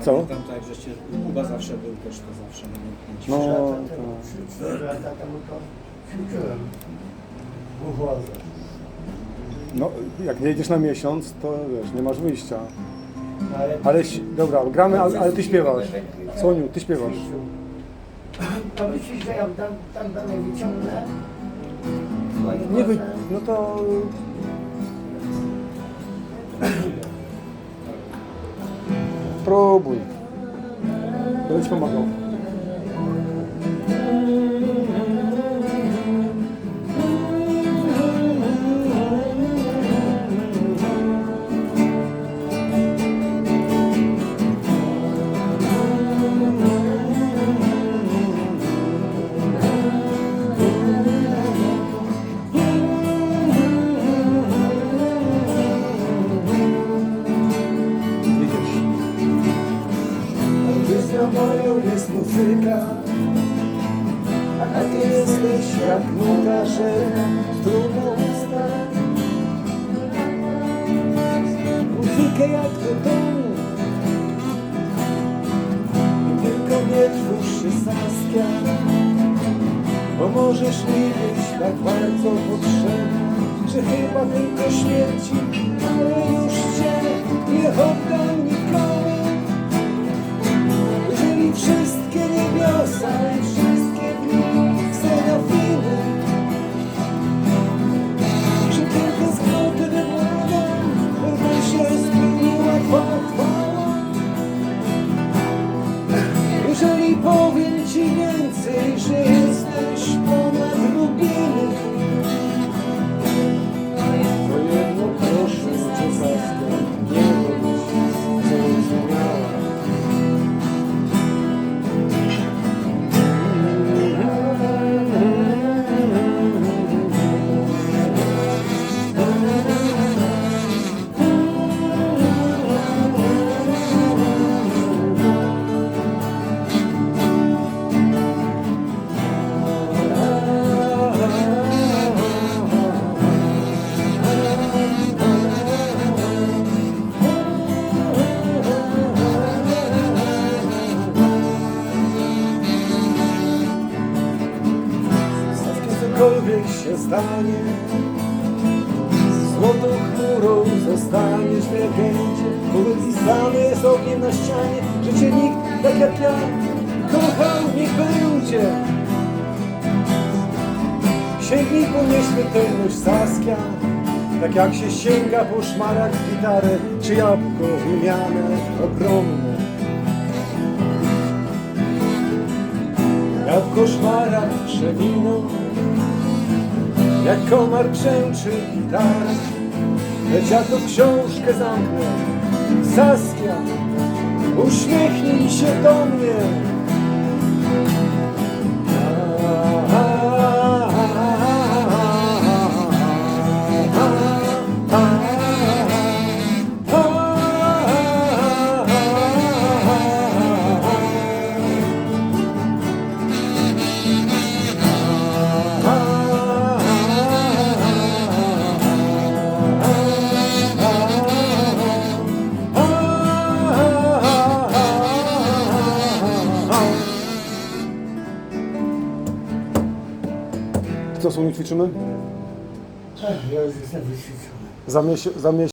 Co? Pamiętam tak, żeście, Kuba zawsze był też to zawsze namiętnięci. No, lata to... temu, trzy, cztery lata temu to ćwiczyłem w. No, jak nie jedziesz na miesiąc, to wiesz, nie masz wyjścia. Ale, Ale, si- dobra, gramy, ale, ale ty śpiewasz. Soniu, ty śpiewasz. To myślisz, że ja tam, tam dalej wyciągnę? Moje Nie wy... No to... 프로브이 연습만 받고 jest muzyka A ty jesteś jak nuta, że trudno ustać Muzykę jak do domu I tylko nie twórz się Saskia Bo możesz mi być tak bardzo potrzebna Że chyba tylko śmierci Ale już cię cokolwiek się stanie Złotą chmurą zostaniesz w legendzie. Bo wypisane jest ogniem na ścianie Że cię nikt tak jak ja kochał niech będzie. Sięgnij po nieśmiertelność Saskia Tak jak się sięga po szmaragd gitarę Czy jabłko wymiane ogromne Jak koszmara przewiną Jak komar brzęczy gitarę Lecz ja to książkę zamknę Saskia Uśmiechnij się do mnie Co, Soniu, ćwiczymy? Ach, Ja już jestem wyćwiczony. Za, za miesiąc